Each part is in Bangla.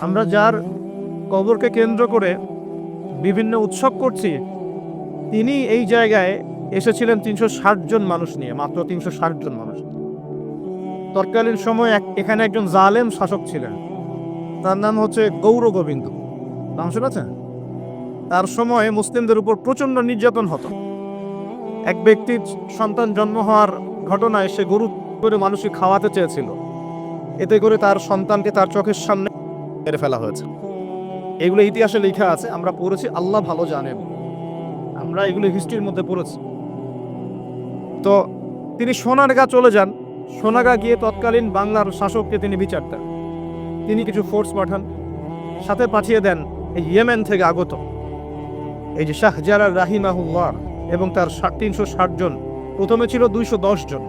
আমরা যার কবরকে কেন্দ্র করে বিভিন্ন উৎসব করছি, তিনি এই জায়গায় এসেছিলেন তিনশো ষাট জন মানুষ নিয়ে, মাত্র তিনশো ষাট জন মানুষ। তৎকালীন সময় এখানে একজন জালেম শাসক ছিলেন। তার নাম হচ্ছে গৌর গোবিন্দ। নাম শুনেছেন? তার সময়ে মুসলিমদের উপর প্রচণ্ড নির্যাতন হতো। এক ব্যক্তির সন্তান জন্ম হওয়ার ঘটনায় সে গরু করে মানুষকে খাওয়াতে চেয়েছিল। এতে করে তার সন্তানকে তার চোখের সামনে মেরে ফেলা হয়েছে। এগুলো ইতিহাসে লেখা আছে, আমরা পড়েছি, আল্লাহ ভালো জানেন। আমরা এগুলো হিস্ট্রির মধ্যে পড়েছি। তো তিনি সোনারগা চলে যান। সোনাগা গিয়ে তৎকালীন বাংলার শাসককে তিনি বিচার দেন তিনি কিছু ফোর্স পাঠান, সাথে পাঠিয়ে দেন এই ইয়েমেন থেকে আগত। এই যে শাহজালাল রাহিমাহুল্লাহ এবং তার তিনশো ষাট জন, প্রথমে ছিল দুইশো দশ জন।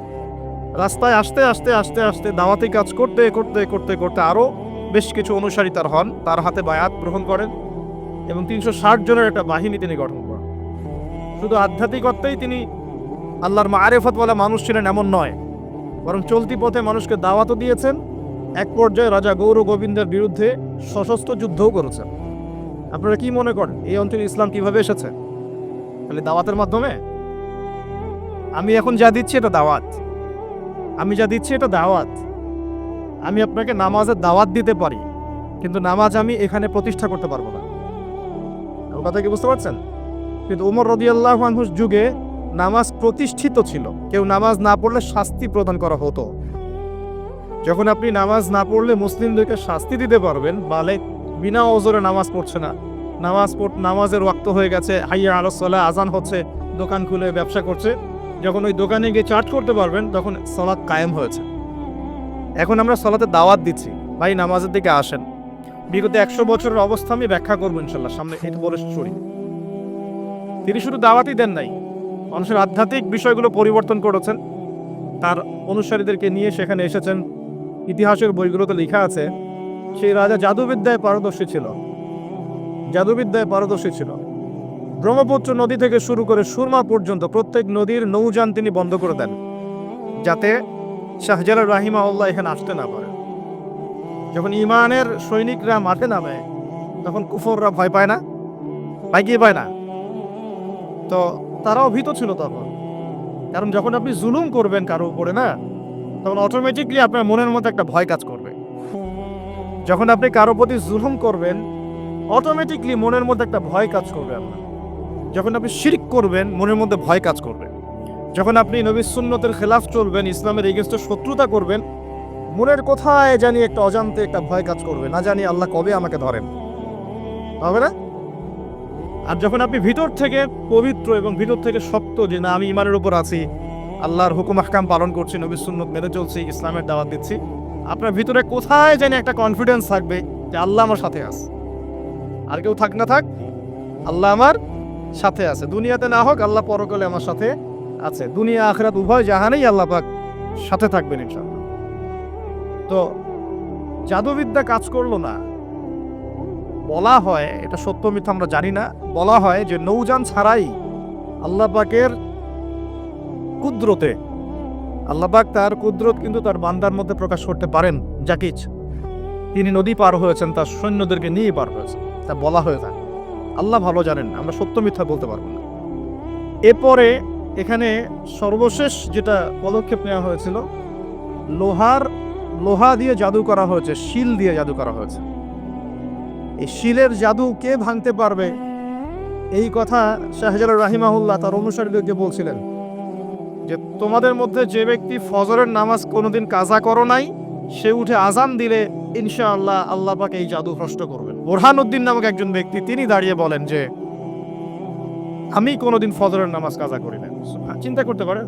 রাস্তায় আসতে আসতে আসতে আসতে দাওয়াতি কাজ করতে করতে করতে করতে আরও বেশ কিছু অনুসারী তার হন, তার হাতে বায়াত গ্রহণ করেন এবং তিনশো ষাট জনের একটা বাহিনী তিনি গঠন করেন। শুধু আধ্যাত্মিকত্বেই তিনি আল্লাহর মারেফতওয়ালা মানুষ ছিলেন এমন নয়, বরং চলতি পথে মানুষকে দাওয়াতও দিয়েছেন, এক পর্যায়ে রাজা গৌর গোবিন্দের বিরুদ্ধে সশস্ত্র যুদ্ধও করেছেন। আপনারা কি মনে করেন, এই অঞ্চলে ইসলাম কীভাবে এসেছে? খালি দাওয়াতের মাধ্যমে? আমি এখন যা দিচ্ছি এটা দাওয়াত। আমি যা দিচ্ছি এটা দাওয়াত। আমি আপনাকে নামাজের দাওয়াত দিতে পারি কিন্তু নামাজ আমি এখানে প্রতিষ্ঠা করতে পারব না। কথা কি বুঝতে পারছেন? কিন্তু উমর রদিয়াল্লাহ মানুষ যুগে নামাজ প্রতিষ্ঠিত ছিল। কেউ নামাজ না পড়লে শাস্তি প্রদান করা হতো। যখন আপনি নামাজ না পড়লে মুসলিমদেরকে শাস্তি দিতে পারবেন বালে বিনা ওজোরে নামাজ পড়ছে না। নামাজ পড় নামাজের ওয়াক্ত হয়ে গেছে হাইয়া আলসলা আজান হচ্ছে দোকান খুলে ব্যবসা করছে। যখন ওই দোকানে গিয়ে চার্জ করতে পারবেন তখন সলাৎ কায়েম হয়েছে। এখন আমরা সলাতে দাওয়াত দিচ্ছি। ভাই, নামাজের দিকে আসেন। বিগত একশো বছরের অবস্থা আমি ব্যাখ্যা করব ইনশাল্লাহ, সামনে এটা বলে শুনি তিনি শুধু দাওয়াতই দেন নাই, মানুষের আধ্যাত্মিক বিষয়গুলো পরিবর্তন করেছেন। তার অনুসারীদেরকে নিয়ে সেখানে এসেছেন। ইতিহাসের বইগুলোতে লেখা আছে, সেই রাজা জাদুবিদ্যায় পারদর্শী ছিল। জাদুবিদ্যায় পারদর্শী ছিল। ব্রহ্মপুত্র নদী থেকে শুরু করে সুরমা পর্যন্ত প্রত্যেক নদীর নৌযান তিনি বন্ধ করে দেন, যাতে শাহজালাল রাহিমা আল্লাহ এখানে আসতে না পারে। যখন ইমানের সৈনিকরা মাঠে নামে, তখন কুফররা ভয় পায় না পায় কি পায় না। তো তারাও ভীত ছিল তখন। কারণ যখন আপনি জুলুম করবেন কারও উপরে না, তখন অটোমেটিকলি আপনার মনের মধ্যে একটা ভয় কাজ করবে। যখন আপনি কারও প্রতি জুলুম করবেন অটোমেটিকলি মনের মধ্যে একটা ভয় কাজ করবে আপনার। যখন আপনি শিরিক করবেন, মনের মধ্যে ভয় কাজ করবে। যখন আপনি নবী সুন্নতের খেলাফ চলবেন, ইসলামের এগেনস্টে শত্রুতা করবেন, মনের কোথায় জানি একটা অজান্তে একটা ভয় কাজ করবে। না জানি আল্লাহ কবে আমাকে ধরেন। হবে না? আর যখন আপনি ভিতর থেকে পবিত্র এবং ভিতর থেকে শক্ত যে, না, আমি ইমানের উপর আছি, আল্লাহর হুকুম হাকাম পালন করছি, নবী সুন্নত মেনে চলছি, ইসলামের দাওয়াত দিচ্ছি, আপনার ভিতরে কোথায় জানি একটা কনফিডেন্স থাকবে যে, আল্লাহ আমার সাথে আছে। আর কেউ থাক না থাক, আল্লাহ আমার সাথে আছে। দুনিয়াতে না হোক, আল্লাহ পরকালে আমার সাথে আছে। দুনিয়া, আখরাত উভয় জাহানেই আল্লাহ পাক সাথে থাকবেন ইনশাআল্লাহ। তো জাদুবিদ্যা কাজ করল না। বলা হয়, এটা সত্য মিথ্যা আমরা জানি না, বলা হয় যে নৌযান ছাড়াই আল্লাহ পাকের কুদরতে আল্লাপাক তার কুদরত কিন্তু তার বান্দার মধ্যে প্রকাশ করতে পারেন। যাকে ইচ্ছে। তিনি নদী পার হয়েছেন, তার সৈন্যদেরকে নিয়ে পার হয়েছেন। তা বলা হয়ে থাকে। আল্লাহ ভালো জানেন, আমরা সত্য মিথ্যা বলতে পারব না। এরপরে এখানে সর্বশেষ যেটা পদক্ষেপ নেওয়া হয়েছিল, লোহার, লোহা দিয়ে জাদু করা হয়েছে, শিল দিয়ে জাদু করা হয়েছে। এই শিলের জাদু কে ভাঙতে পারবে? এই কথা শাহজালাল রাহিমাহুল্লাহ তার অনুসারীদেরকে বলছিলেন যে, তোমাদের মধ্যে যে ব্যক্তি ফজরের নামাজ কোনোদিন কাজা করো নাই, সে উঠে আজান দিলে ইনশাআল্লাহ আল্লাহ পাকে এই জাদু ভ্রষ্ট করবেন। বোরহানুদ্দিন নামক একজন ব্যক্তি, তিনি দাঁড়িয়ে বলেন যে আমি কোনোদিন ফজরের নামাজ কাজা করি না চিন্তা করতে পারেন।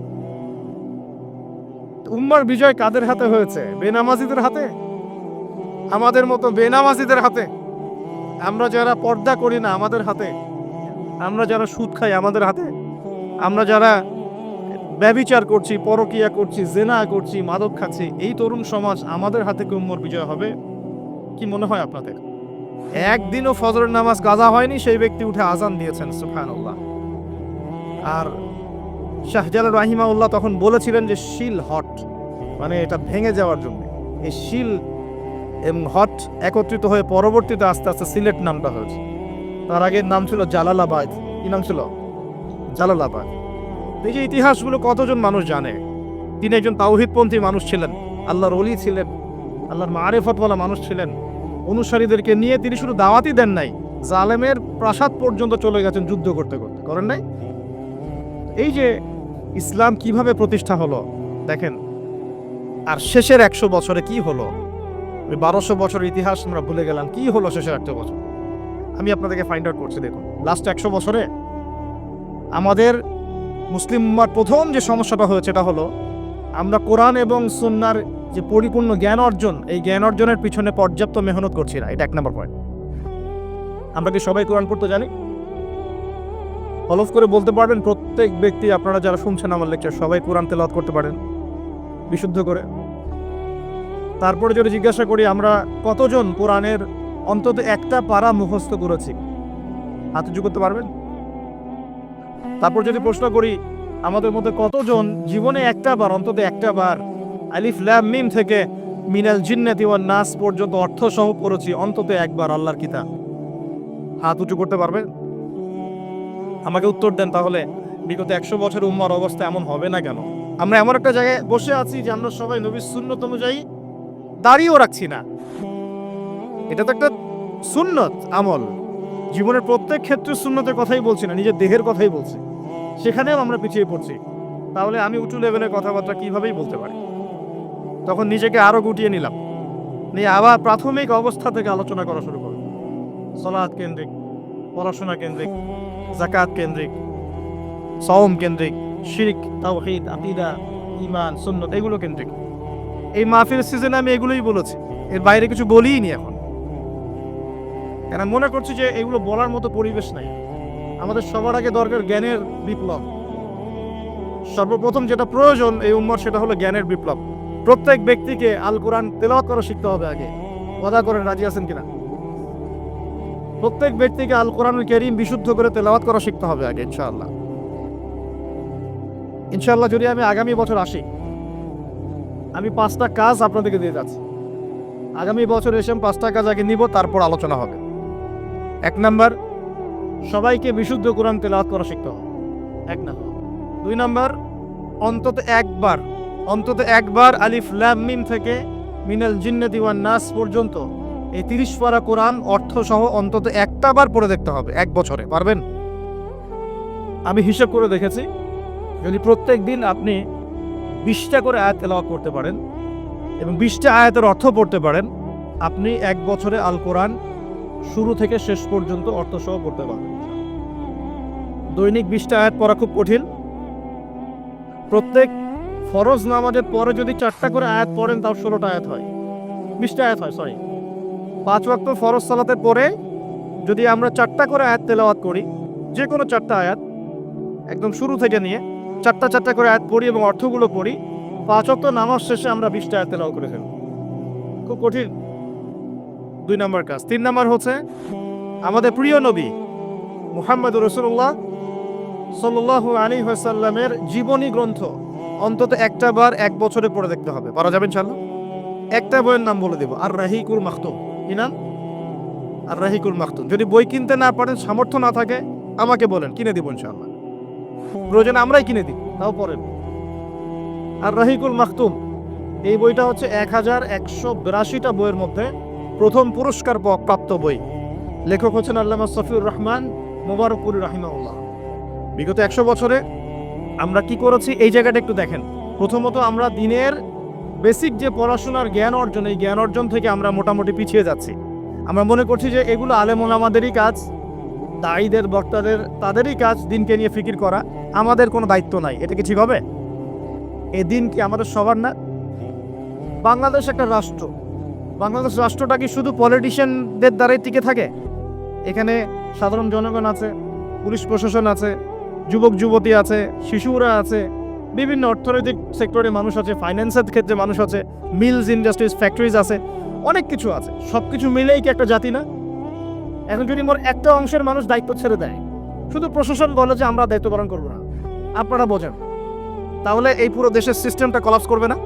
উম্মার বিজয় কাদের হাতে হয়েছে? বেনামাজিদের হাতে? আমাদের মতো বেনামাজিদের হাতে? আমরা যারা পর্দা করি না আমাদের হাতে? আমরা যারা সুদ খাই আমাদের হাতে? আমরা যারা ব্যবিচার করছি, পরকিয়া করছি, জেনা করছি, মাদক খাচ্ছি, এই তরুণ সমাজ আমাদের হাতে কি উম্মর বিজয় হবে? কি মনে হয় আপনাদের? একদিনও ফজরের নামাজ গাজা হয়নি, সেই ব্যক্তি উঠে আজান দিয়েছেন সুফানুল্লাহ আর শাহজালাল রাহিমাউল্লাহ তখন বলেছিলেন যে শিল হট মানে এটা ভেঙে যাওয়ার জন্য। এই শিল এবং হট একত্রিত হয়ে পরবর্তীতে আস্তে আস্তে সিলেট নামটা হয়েছে। তার আগের নাম ছিল জালালাবাদ। কি নাম ছিল? জালালাবাদ। এই যে ইতিহাসগুলো কতজন মানুষ জানে? তিনি একজন তাওহিদপন্থী মানুষ ছিলেন, আল্লাহর অলি ছিলেন, আল্লাহর মারেফতওয়ালা মানুষ ছিলেন। অনুসারীদেরকে নিয়ে তিনি শুধু দাওয়াতই দেন নাই, জালেমের প্রাসাদ পর্যন্ত চলে গেছেন যুদ্ধ করতে করতে। করেন নাই? এই যে ইসলাম কীভাবে প্রতিষ্ঠা হলো, দেখেন, আর শেষের একশো বছরে কি হলো? ওই বারোশো বছর ইতিহাস আমরা ভুলে গেলাম, কি হলো শেষের একশো বছর? আমি আপনাদেরকে ফাইন্ড আউট করছি, দেখুন। লাস্ট একশো বছরে আমাদের মুসলিম প্রথম যে সমস্যাটা হয়েছে এটা হলো আমরা কোরআন এবং সুন্নার যে পরিপূর্ণ জ্ঞান অর্জন, এই জ্ঞান অর্জনের পিছনে পর্যাপ্ত মেহনত করছি না। এটা এক নম্বর পয়েন্ট আমরা কি সবাই কোরআন পড়তে জানি? হলফ করে বলতে পারবেন, প্রত্যেক ব্যক্তি আপনারা যারা শুনছেন আমার লেকচার, সবাই কোরআন তেলাওয়াত করতে পারেন, বিশুদ্ধ করে। তারপরে যদি জিজ্ঞাসা করি, আমরা কতজন কোরআনের অন্তত একটা পারা মুখস্থ করেছি? হাতে যুগ করতে পারবেন? তারপর যদি প্রশ্ন করি, আমাদের মধ্যে কতজন জীবনে একটা বার, অন্তত একটা বার, আলিফ ল্যাম মিম থেকে মিনাল জিন্নাতি ওয়ান নাস পর্যন্ত অর্থ সহ পড়েছি, অন্তত একবার আল্লাহর কিতাব। হাত উঁচু করতে পারবেন? আমাকে উত্তর দেন তাহলে। বিগত একশো বছর উম্মার অবস্থা এমন হবে না কেন? আমরা এমন একটা জায়গায় বসে আছি যে আমরা সবাই নবীর সুন্নত অনুযায়ী দাঁড়িয়েও রাখছি না। এটা তো একটা সুন্নত আমল। জীবনের প্রত্যেক ক্ষেত্রে সুন্নতের কথাই বলছি না, নিজের দেহের কথাই বলছি। সেখানেও আমরা পিছিয়ে পড়ছি। তাহলে আমি উঁচু লেভেলের কথাবার্তা কিভাবেই বলতে পারি? তখন নিজেকে আরও গুটিয়ে নিলাম। নিয়ে আবার প্রাথমিক অবস্থা থেকে আলোচনা করা শুরু করলাম। সলাদ কেন্দ্রিক, পড়াশোনা কেন্দ্রিক জাকাত কেন্দ্রিক সওম কেন্দ্রিক শিরিক তাওহিদ আকিদা ইমান সুন্নত এগুলো কেন্দ্রিক এই মাহফিল সিজনে আমি এগুলোই বলেছি। এর বাইরে কিছু বলিই নি এখন। কেন, মনে করছি যে এগুলো বলার মতো পরিবেশ নাই। আমাদের সবার আগে দরকার জ্ঞানের বিপ্লব। সর্বপ্রথম যেটা প্রয়োজন এই উম্মর সেটা হলো জ্ঞানের বিপ্লব। প্রত্যেক ব্যক্তিকে আল কোরআন তেলাওয়াত করা শিখতে হবে আগে। কথা করেন, রাজি আছেন কিনা? প্রত্যেক ব্যক্তিকে আল কোরআনুল করিম বিশুদ্ধ করে তেলাওয়াত করা শিখতে হবে আগে, ইনশাআল্লাহ। ইনশাআল্লাহ যদি আমি আগামী বছর আসি, আমি পাঁচটা কাজ আপনাদেরকে দিয়ে যাচ্ছি। আগামী বছর এসে আমি পাঁচটা কাজ আগে নিব, তারপর আলোচনা হবে। এক নাম্বার, সবাইকে বিশুদ্ধ কোরআন তেলাওয়াত করা শিখতে হবে। এক নাম্বার। দুই নাম্বার, অন্তত একবার অন্তত একবার আলিফ ল্যাম মিম থেকে মিনাল জিন্নাতি ওয়ান নাস পর্যন্ত এই তিরিশ পারা কোরআন অর্থ সহ অন্তত একটা বার পড়ে দেখতে হবে, এক বছরে, পারবেন? আমি হিসাব করে দেখেছি, যদি প্রত্যেক দিন আপনি বিশটা করে আয়াত তেলাওয়াত করতে পারেন এবং বিশটা আয়াতের অর্থ পড়তে পারেন, আপনি এক বছরে আল কোরআন শুরু থেকে শেষ পর্যন্ত অর্থ সহ পড়তে পারবেন। দৈনিক বিশটা আয়াত পড়া খুব কঠিন। প্রত্যেক ফরজ নামাজের পরে যদি চারটা করে আয়াত পড়েন, তাও ষোলোটা আয়াত হয়। বিশটা আয়াত হয় সরি পাঁচ ওয়াক্ত ফরজ সালাতের পরে যদি আমরা চারটা করে আয়াত তেলাওয়াত করি, যে কোনো চারটা আয়াত, একদম শুরু থেকে নিয়ে চারটা চারটা করে আয়াত পড়ি এবং অর্থগুলো পড়ি, পাঁচ ওয়াক্ত নামাজ শেষে আমরা বিশটা আয়াত তেলাওয়াত করে ফেলব। খুব কঠিন দুই নম্বর কাজ। তিন নম্বর হচ্ছে, আমাদের প্রিয় নবী মুহাম্মদ রসুল্লাহ সাল্লাল্লাহু আলী হাসাল্লামের জীবনী গ্রন্থ অন্তত একটা বার এক বছরে পড়ে দেখতে হবে। পারা যাবেন চালু একটা বইয়ের নাম বলে দেব আর রাহিকুল মাখতুম। কি নাম? আর রাহিকুল মাখতুম, যদি বই কিনতে না পারেন, সামর্থ্য না থাকে, আমাকে বলেন, কিনে দিব ইনশাআল্লাহ। প্রয়োজনে আমরাই কিনে দিই তাও পড়েন আর রাহিকুল মাখতুম, এই বইটা হচ্ছে এক হাজার একশো বিরাশিটা বইয়ের মধ্যে প্রথম পুরস্কার প্রাপ্ত বই। লেখক হচ্ছেন আল্লামা সফিউর রহমান মোবারকপুর রাহিমাউল্লাহ বিগত একশো বছরে আমরা কি করেছি? এই জায়গাটা একটু দেখেন। প্রথমত আমরা দিনের বেসিক যে পড়াশোনার জ্ঞান অর্জন, এই জ্ঞান অর্জন থেকে আমরা মোটামুটি পিছিয়ে যাচ্ছি। আমরা মনে করছি যে এগুলো আলেমুল আমাদেরই কাজ দায়ীদের বক্তাদের, তাদেরই কাজ দিনকে নিয়ে ফিকির করা। আমাদের কোনো দায়িত্ব নাই। এটা কি ঠিক হবে? এ দিন কি আমাদের সবার না? বাংলাদেশ একটা রাষ্ট্র। বাংলাদেশ রাষ্ট্রটা কি শুধু পলিটিশিয়ানদের দ্বারাই টিকে থাকে? এখানে সাধারণ জনগণ আছে, পুলিশ প্রশাসন আছে যুবক যুবতী আছে, শিশুরা আছে বিভিন্ন অর্থনৈতিক সেক্টরে মানুষ আছে ফাইন্যান্সের ক্ষেত্রে মানুষ আছে মিলস ইন্ডাস্ট্রিজ ফ্যাক্টরিজ আছে, অনেক কিছু আছে। সব কিছু মিলেই কি একটা জাতি না? এখন যদি মোর একটা অংশের মানুষ দায়িত্ব ছেড়ে দেয়, শুধু প্রশাসন বলে যে আমরা দায়িত্ব পালন করব না, আপনারা বোঝেন। তাহলে এই পুরো দেশের সিস্টেমটা কলাপস করবে না?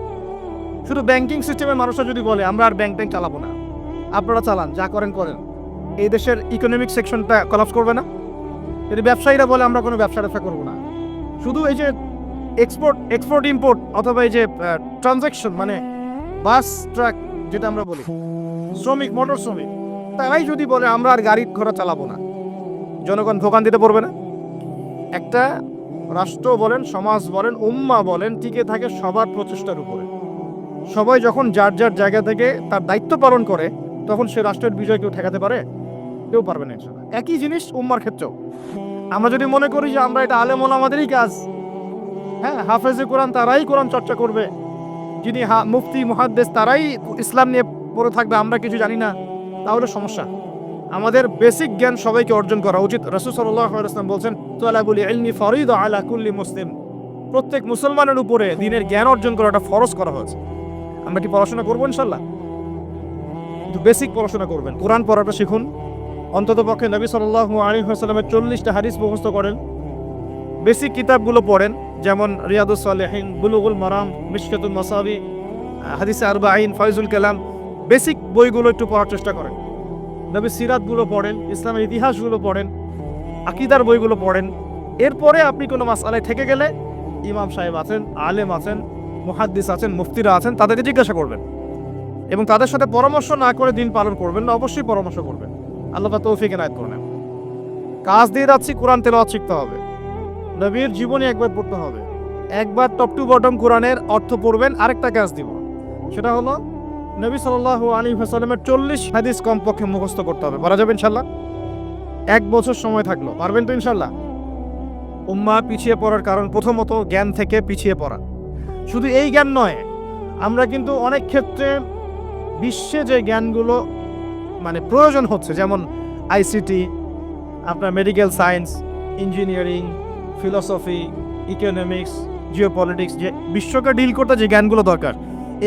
শুধু ব্যাংকিং সিস্টেমের মানুষরা যদি বলে, আমরা আর ব্যাংক ট্যাঙ্ক চালাবো না, আপনারা চালান, যা করেন করেন। এই দেশের ইকোনমিক সেকশনটা কলাপস করবে না? যদি ব্যবসায়ীরা বলে, আমরা কোনো ব্যবসা ব্যবসা করব না। শুধু এই যে এক্সপোর্ট এক্সপোর্ট ইম্পোর্ট অথবা এই যে ট্রানজ্যাকশন মানে বাস ট্রাক যেটা আমরা বলি, শ্রমিক মোটর শ্রমিক, তারাই যদি বলে, আমরা আর গাড়ি ঘোড়া চালাবো না। জনগণ ভোগান দিতে পারবে না। একটা রাষ্ট্র বলেন, সমাজ বলেন, উম্মা বলেন, টিকে থাকে সবার প্রচেষ্টার উপরে। সবাই যখন যার যার জায়গা থেকে তার দায়িত্ব পালন করে, তখন সে রাষ্ট্রের বিজয় কেউ ঠেকাতে পারে? কেউ পারবে না একই জিনিস উম্মার ক্ষেত্রেও। আমরা যদি মনে করি যে, আমরা এটা আলেমন আমাদেরই কাজ। হ্যাঁ হাফেজে কোরআন তারাই কোরআন চর্চা করবে। যিনি মুফতি, মুহাদ্দেস, তারাই ইসলাম নিয়ে পড়ে থাকবে, আমরা কিছু জানি না। তাহলে সমস্যা। আমাদের বেসিক জ্ঞান সবাইকে অর্জন করা উচিত। রসুল সাল্লাম বলছেন আলা মুসলিম। প্রত্যেক মুসলমানের উপরে দিনের জ্ঞান অর্জন করাটা ফরজ করা হয়েছে। আমরা কি পড়াশোনা করব ইনশাল্লাহ? কিন্তু বেসিক পড়াশোনা করবেন। কোরআন পড়াটা শিখুন। অন্তত পক্ষে নবী সাল্লাহ আলী সাল্লামের চল্লিশটা হারিস মুখস্থ করেন। বেসিক কিতাবগুলো পড়েন। যেমন রিয়াদুস সালেহিন, বুলুগুল মারাম মিশকাতুল মাসাবি হাদিসে আরবা আইন ফয়জুল কালাম, বেসিক বইগুলো একটু পড়ার চেষ্টা করেন। নবী সিরাতগুলো পড়েন, ইসলামের ইতিহাসগুলো পড়েন, আকিদার বইগুলো পড়েন। এরপরে আপনি কোনো মাসালায় থেকে গেলে ইমাম সাহেব আছেন, আলেম আছেন, মুহাদ্দিস আছেন, মুফতিরা আছেন, তাদেরকে জিজ্ঞাসা করবেন। এবং তাদের সাথে পরামর্শ না করে দিন পালন করবেন না, অবশ্যই পরামর্শ করবেন। আল্লাহ তৌফিক এনায়ত করে নেন। কাজ দিয়ে যাচ্ছি, কোরআন তেলাওয়াত শিখতে হবে। নবীর জীবনী একবার পড়তে হবে। একবার টপ টু বটম কোরআনের অর্থ পড়বেন, আরেকটা কাজ দিব। সেটা হলো, নবী সাল্লাল্লাহু আলী হাসালামের চল্লিশ হাদিস কমপক্ষে মুখস্থ করতে হবে। পারা যাবে ইনশাল্লাহ? এক বছর সময় থাকল। পারবেন তো ইনশাল্লাহ? উম্মা পিছিয়ে পড়ার কারণ প্রথমত জ্ঞান থেকে পিছিয়ে পড়া। শুধু এই জ্ঞান নয়, আমরা কিন্তু অনেক ক্ষেত্রে বিশ্বে যে জ্ঞানগুলো মানে প্রয়োজন হচ্ছে, যেমন আইসিটি, আপনার medical science engineering philosophy economics geopolitics যে বিশ্বকে ডিল করতে যে জ্ঞানগুলো দরকার,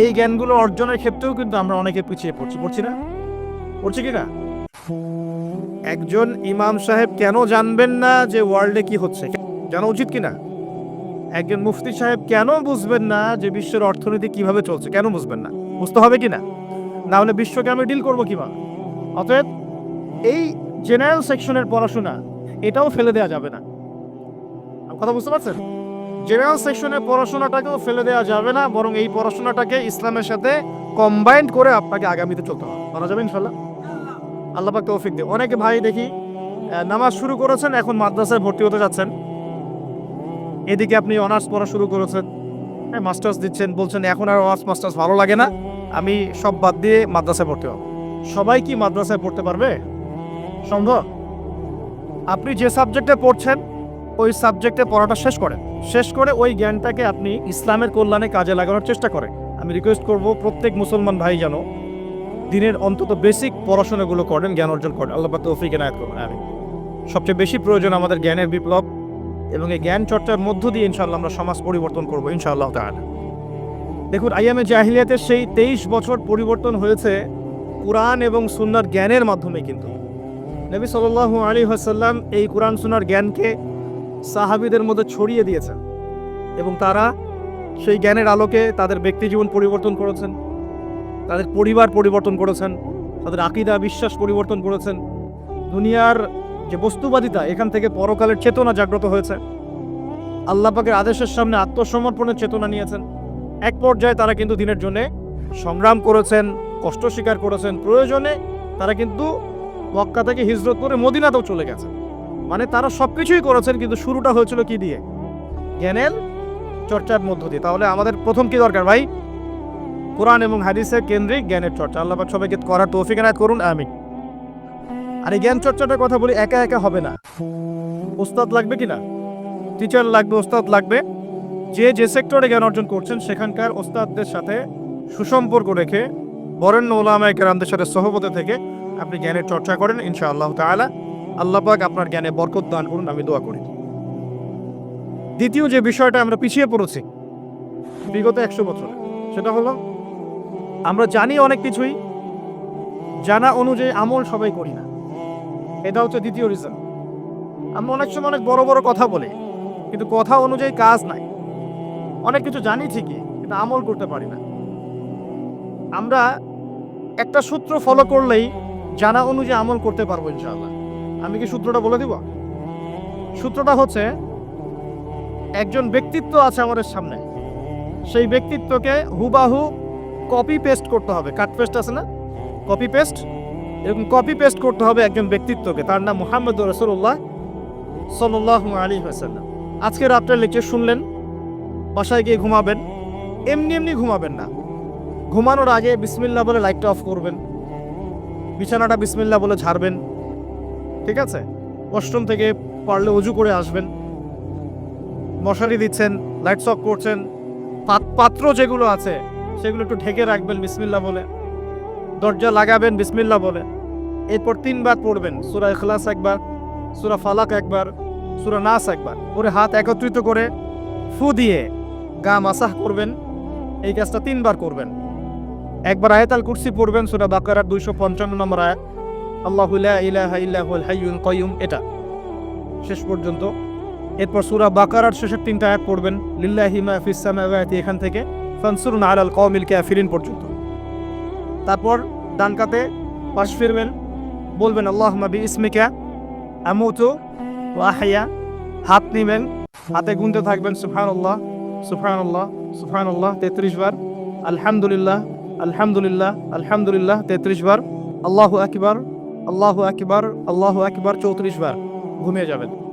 এই জ্ঞানগুলো অর্জনের ক্ষেত্রেও কিন্তু আমরা অনেকে পিছিয়ে পড়ছি পড়ছি না? পড়ছি কি না? একজন ইমাম সাহেব কেন জানবেন না যে ওয়ার্ল্ডে কি হচ্ছে? জানা উচিত কি না? একজন মুফতি সাহেব কেন বুঝবেন না যে বিশ্বের অর্থনীতি কীভাবে চলছে? কেন বুঝবেন না? বুঝতে হবে কি না? না হলে বিশ্বকে আমি ডিল করব কীভাবে? অতএব এই জেনারেল সেকশনের পড়াশোনা, এটাও ফেলে দেওয়া যাবে না। কথা বুঝতে পারছেন? জেনারেল সেকশনের পড়াশোনাটাকেও ফেলে দেওয়া যাবে না, বরং এই পড়াশোনাটাকে ইসলামের সাথে কম্বাইন্ড করে আপনাকে আগামীতে চলতে হবে। করা যাবে ইনশাল্লাহ আল্লাহ পাক তৌফিক দিয়ে অনেকে ভাই দেখি নামাজ শুরু করেছেন, এখন মাদ্রাসায় ভর্তি হতে যাচ্ছেন। এদিকে আপনি অনার্স পড়া শুরু করেছেন হ্যাঁ মাস্টার্স দিচ্ছেন, বলছেন এখন আর অনার্স মাস্টার্স ভালো লাগে না, আমি সব বাদ দিয়ে মাদ্রাসায় পড়তে হব সবাই কি মাদ্রাসায় পড়তে পারবে? সম্ভব? আপনি যে সাবজেক্টে পড়ছেন ওই সাবজেক্টে পড়াটা শেষ করেন শেষ করে ওই জ্ঞানটাকে আপনি ইসলামের কল্যাণে কাজে লাগানোর চেষ্টা করেন আমি রিকোয়েস্ট করব প্রত্যেক মুসলমান ভাই যেন দিনের অন্তত বেসিক পড়াশোনাগুলো করেন, জ্ঞান অর্জন করেন। আল্লাহ তৌফিক এনায়েত করুন আমি সবচেয়ে বেশি প্রয়োজন আমাদের জ্ঞানের বিপ্লব এবং এই জ্ঞান চর্চার মধ্য দিয়ে ইনশাআল্লাহ আমরা সমাজ পরিবর্তন করব, ইনশাআল্লাহ তাআলা। দেখুন, আইয়ামে জাহিলিয়াতের সেই তেইশ বছর পরিবর্তন হয়েছে কোরআন এবং সুন্নার জ্ঞানের মাধ্যমে কিন্তু। নবী সাল্লাল্লাহু আলী হাসাল্লাম এই কোরআন সুনার জ্ঞানকে সাহাবিদের মধ্যে ছড়িয়ে দিয়েছেন এবং তারা সেই জ্ঞানের আলোকে তাদের ব্যক্তি জীবন পরিবর্তন করেছেন, তাদের পরিবার পরিবর্তন করেছেন, তাদের আকিদা, বিশ্বাস পরিবর্তন করেছেন। দুনিয়ার যে বস্তুবাদিতা, এখান থেকে পরকালের চেতনা জাগ্রত হয়েছে। আল্লাহ পাকের আদেশের সামনে আত্মসমর্পণের চেতনা নিয়েছেন। এক পর্যায়ে তারা কিন্তু দিনের জন্য সংগ্রাম করেছেন, কষ্ট স্বীকার করেছেন। প্রয়োজনে তারা কিন্তু মক্কা থেকে হিজরত করে মদিনাতেও চলে গেছে মানে তারা সব কিছুই করেছেন, কিন্তু শুরুটা হয়েছিল কি দিয়ে? জ্ঞানের চর্চার মধ্য দিয়ে। তাহলে আমাদের প্রথম কি দরকার ভাই? কোরআন এবং হাদিসের কেন্দ্রিক জ্ঞানের চর্চা। আল্লাহ সবাইকে করার তৌফিক এনায়েত করুন আমি আর এই জ্ঞান চর্চাটার কথা বলি, একা একা হবে না। ওস্তাদ লাগবে কি না টিচার লাগবে, ওস্তাদ লাগবে। যে যে সেক্টরে জ্ঞান অর্জন করছেন, সেখানকার ওস্তাদদের সাথে সুসম্পর্ক রেখে বরেণ্য ওলামায় কেরামদের সাথে সহবতে থেকে আপনি জ্ঞানের চর্চা করেন ইনশা আল্লাহ তালা আল্লাহ পাক আপনার জ্ঞানে বরকত দান করুন, আমি দোয়া করি। দ্বিতীয় যে বিষয়টা আমরা পিছিয়ে পড়েছি, বিগত একশো বছর, সেটা হলো, আমরা জানি অনেক কিছুই, জানা অনুযায়ী আমল সবাই করি না। এটা হচ্ছে দ্বিতীয় রিজন আমরা অনেক সময় অনেক বড় বড় কথা বলি, কিন্তু কথা অনুযায়ী কাজ নাই। অনেক কিছু জানি ঠিকই, কিন্তু আমল করতে পারি না। আমরা একটা সূত্র ফলো করলেই জানা অনুযায়ী আমল করতে পারব ইনশাআল্লাহ। আমি কি সূত্রটা বলে দিব? সূত্রটা হচ্ছে, একজন ব্যক্তিত্ব আছে আমাদের সামনে। সেই ব্যক্তিত্বকে হুবাহু কপি পেস্ট করতে হবে। কাট পেস্ট আছে না? কপি পেস্ট এরকম কপি পেস্ট করতে হবে একজন ব্যক্তিত্বকে। তার নাম মোহাম্মদ রসুল্লাহ সাল্লাহ আলী হাসাল্লাম আজকে রাত্রে লেকচার শুনলেন, বাসায় গিয়ে ঘুমাবেন, এমনি এমনি ঘুমাবেন না। ঘুমানোর আগে বিসমিল্লা বলে লাইটটা অফ করবেন। বিছানাটা বিসমিল্লা বলে ঝাড়বেন। ঠিক আছে? ওয়াশরুম থেকে পারলে অজু করে আসবেন। মশারি দিচ্ছেন লাইটস অফ করছেন। পাত্র যেগুলো আছে, সেগুলো একটু ঢেকে রাখবেন বিসমিল্লা বলে। দরজা লাগাবেন বিসমিল্লা বলে। এরপর তিনবার পড়বেন, সুরা ইখলাস একবার, সুরা ফালাক একবার, সুরা নাস একবার। করে হাত একত্রিত করে ফু দিয়ে গা মাসাহ করবেন, এই কাজটা তিনবার করবেন। একবার আয়াতাল কুরসি পড়বেন, সুরা বাকারার দুইশো পঞ্চান্ন নম্বর আয়াত। আল্লাহ ইলাহা ইল্লাহুল হাইয়ুল কাইয়ুম, এটা। শেষ পর্যন্ত। এরপর সুরা বাকারার শেষের তিনটা আয়াত পড়বেন। লিল্লাহি মা ফিস এখান থেকে। ফানসুরুন আলাল কওমিল কাফিরিন পর্যন্ত। তারপর ডান কাতে পাশ ফিরবেন। বলবেন আল্লাহ মাবি ইসমিকা আমুতু ওয়াহিয়া হাত নিবেন, হাতে গুনতে থাকবেন আল্লাহ সুফান আল্লাহ তেত্রিশ বার। আলহামদুলিল্লাহ আলহামদুলিল্লাহ আলহামদুলিল্লাহ, তেত্রিশ বার। আল্লাহু আকবার। আল্লাহু আকবার আল্লাহ আকবার চৌত্রিশ বার ঘুমিয়ে যাবেন।